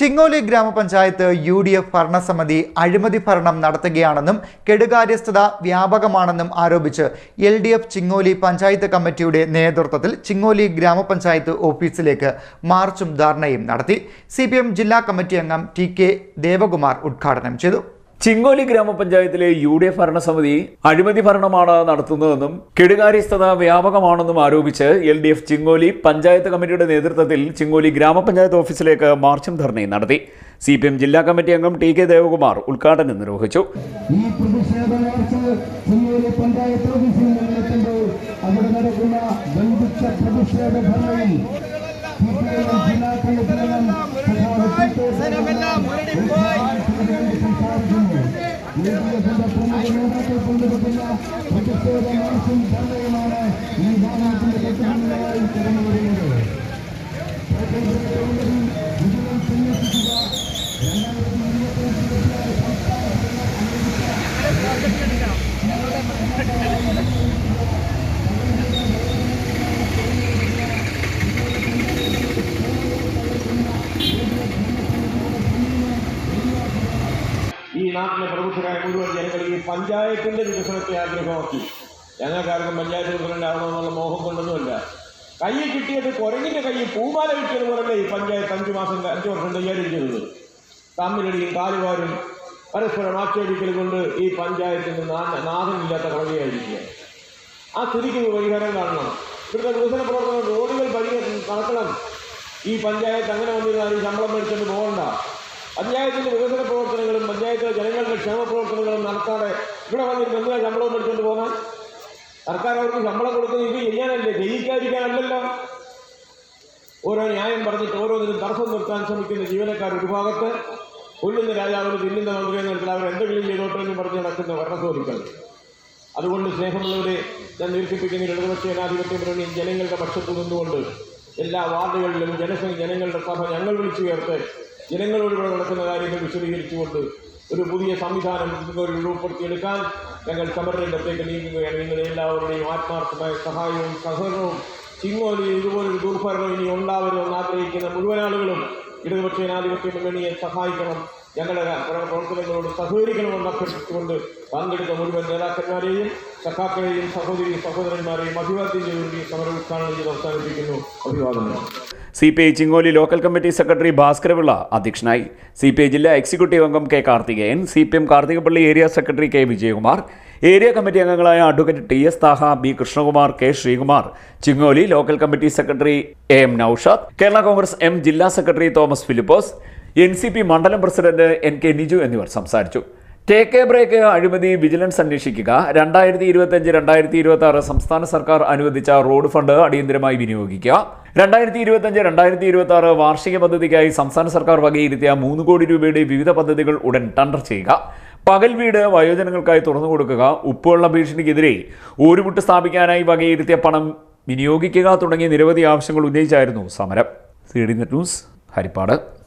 ചിങ്ങോലി ഗ്രാമപഞ്ചായത്ത് U D F ഭരണസമിതി അഴിമതി ഭരണം നടത്തുകയാണെന്നും കെടുകാര്യസ്ഥത വ്യാപകമാണെന്നും ആരോപിച്ച് L D F Chingoli panchayat കമ്മിറ്റിയുടെ നേതൃത്വത്തിൽ ചിങ്ങോലി ഗ്രാമപഞ്ചായത്ത് ഓഫീസിലേക്ക് മാർച്ചും ധർണയും നടത്തി. സി ജില്ലാ കമ്മിറ്റി അംഗം ടി കെ ദേവകുമാർ ഉദ്ഘാടനം ചെയ്തു. ചിങ്ങോലി ഗ്രാമപഞ്ചായത്തിലെ യു ഡി എഫ് ഭരണസമിതി അഴിമതി ഭരണമാണ് നടത്തുന്നതെന്നും കെടുകാര്യസ്ഥത വ്യാപകമാണെന്നും ആരോപിച്ച് L D F Chingoli panchayat കമ്മിറ്റിയുടെ നേതൃത്വത്തിൽ ചിങ്ങോലി ഗ്രാമപഞ്ചായത്ത് ഓഫീസിലേക്ക് മാർച്ചും ധർണയും നടത്തി. സി പി എം ജില്ലാ കമ്മിറ്റി അംഗം ടി കെ ദേവകുമാർ ഉദ്ഘാടനം നിർവഹിച്ചു. ഈ ചിങ്ങോലി പഞ്ചായത്ത് ഓഫീസിൽ ബന്ധിച്ച പ്രതിഷേധ നേതാക്കൾ പങ്കെടുക്കുന്ന പ്രതിഷേധ മാർച്ചും ധർണയുമാണ് ഈ വാഹനത്തിന്റെ ഘട്ടങ്ങളിലായി കടന്നു വരുന്നത് വിജിലൻസ് അന്വേഷിക്കുക ഈ നാട്ടിലെ പ്രമുഖരായ മുഴുവൻ ജനങ്ങൾ ഈ പഞ്ചായത്തിന്റെ വികസനത്തെ ആഗ്രഹമാക്കി. ഞങ്ങൾക്കാർക്കും പഞ്ചായത്ത് പ്രസിഡന്റ് ആവണമെന്നുള്ള മോഹം കൊണ്ടൊന്നുമല്ല. കയ്യിൽ കിട്ടിയത് കുരങ്ങിന്റെ കയ്യിൽ പൂമാല കിട്ടിയത് പോലല്ലേ ഈ പഞ്ചായത്ത് അഞ്ചു മാസം അഞ്ചു വർഷം കൈകാര്യം തമ്മിലടിയും കാലുവാരും പരസ്പരം ആക്ഷേപിക്കൽ കൊണ്ട് ഈ പഞ്ചായത്തിന് നാഥമില്ലാത്ത കളവിയായിരിക്കുക ആ സ്ഥിതിക്ക് പരിഹാരം കാണണം. ഇവിടുത്തെ വികസന പ്രവർത്തനം റോഡുകൾ പരിഹരി നടക്കണം ഈ പഞ്ചായത്ത് അങ്ങനെ വന്നിരുന്നാൽ ഈ ശമ്പളം മേടിച്ചുകൊണ്ട് പോകണ്ട. പഞ്ചായത്തിന്റെ വികസന പ്രവർത്തനങ്ങളും പഞ്ചായത്തിലെ ജനങ്ങളുടെ ക്ഷേമ പ്രവർത്തനങ്ങളും നടത്താതെ ഇവിടെ വന്നിട്ട് എന്തിനാ ശമ്പളം മേടിച്ചുകൊണ്ട് പോകാൻ സർക്കാർ അവർക്ക് ശമ്പളം കൊടുക്കുന്നത് ഇത് ചെയ്യാനല്ലേ? ജയിക്കാതിരിക്കാനല്ലല്ലോ. ഓരോ ന്യായം പറഞ്ഞിട്ട് ഓരോന്നിനും തടസ്സം നിർത്താൻ ശ്രമിക്കുന്ന ജീവനക്കാർ ഒരു ഭാഗത്ത് കൊല്ലുന്ന രാജാവിന് തിന്നുന്ന മന്ത്രി എന്ന അവർ എന്തെങ്കിലും ചെയ്തോട്ടെ എന്ന് പറഞ്ഞ് നടക്കുന്ന ഭരണസോധികൾ അതുകൊണ്ട് സ്നേഹമുള്ളവരെ ഞാൻ ദീർഘിപ്പിക്കുന്ന ഇടതുപക്ഷ ജനാധിപത്യ മുന്നണി ജനങ്ങളുടെ പക്ഷത്തു നിന്നുകൊണ്ട് എല്ലാ വാർഡുകളിലും ജനസംഘ ജനങ്ങളുടെ സഭ ഞങ്ങൾ വിളിച്ചു ചേർത്ത് ജനങ്ങളോട് ഇവിടെ നടക്കുന്ന കാര്യങ്ങൾ വിശദീകരിച്ചുകൊണ്ട് ഒരു പുതിയ സംവിധാനം രൂപപ്പെടുത്തിയെടുക്കാൻ ഞങ്ങൾ സമരരംഗത്തേക്ക് നീങ്ങുകയാണ്. നിങ്ങളുടെ എല്ലാവരുടെയും ആത്മാർത്ഥമായ സഹായവും സഹകരണവും ചിങ്ങോലി ഇതുപോലൊരു ദുർഭരണം ഇനി ഉണ്ടാവരുമെന്ന് ആഗ്രഹിക്കുന്ന മുഴുവൻ ആളുകളും ഇടതുപക്ഷ ജനാധിപത്യ മുന്നണിയെ സഹായിക്കണം ഞങ്ങളുടെ പ്ര- പ്രവർത്തനങ്ങളോട് സഹകരിക്കണമെന്ന് അഭ്യർത്ഥിച്ചുകൊണ്ട് പങ്കെടുത്ത മുഴുവൻ നേതാക്കന്മാരെയും സഖാക്കളെയും സഹോദരി സഹോദരന്മാരെയും അഭിവാദ്യം ചെയ്തുകൊണ്ട് ഈ സമരം ഉദ്ഘാടനം ചെയ്ത് അവസാനിപ്പിക്കുന്നു. അഭിവാദനം C P I Chingoli local committee secretary Bhaskarapillai അധ്യക്ഷനായി. സി പി ഐ ജില്ലാ എക്സിക്യൂട്ടീവ് അംഗം K Karthikeyan C P M Karthikappally area secretary K Vijayakumar area committee അംഗങ്ങളായ advocate T S Thaha B Krishnakumar K Sreekumar Chingoli local committee secretary A M Noushad Kerala Congress M ജില്ലാ secretary Thomas Philipose N C P മണ്ഡലം president N K Niju എന്നിവർ സംസാരിച്ചു. Take a break അഴിമതി vigilance അന്വേഷിക്കുക. രണ്ടായിരത്തി ഇരുപത്തഞ്ച് രണ്ടായിരത്തി ഇരുപത്തി ആറ് സംസ്ഥാന സർക്കാർ അനുവദിച്ച റോഡ് ഫണ്ട് അടിയന്തരമായി വിനിയോഗിക്കുക. രണ്ടായിരത്തി ഇരുപത്തഞ്ച് രണ്ടായിരത്തി ഇരുപത്തി ആറ് വാർഷിക പദ്ധതിക്കായി സംസ്ഥാന സർക്കാർ വകയിരുത്തിയ മൂന്ന് കോടി രൂപയുടെ വിവിധ പദ്ധതികൾ ഉടൻ ടെൻഡർ ചെയ്യുക. പകൽ വീട് വയോജനങ്ങൾക്കായി തുറന്നു കൊടുക്കുക. ഉപ്പുവെള്ള ഭീഷണിക്കെതിരെ ഊരുമുട്ട് സ്ഥാപിക്കാനായി വകയിരുത്തിയ പണം വിനിയോഗിക്കുക തുടങ്ങിയ നിരവധി ആവശ്യങ്ങൾ ഉന്നയിച്ചായിരുന്നു സമരം. C D news Haripad.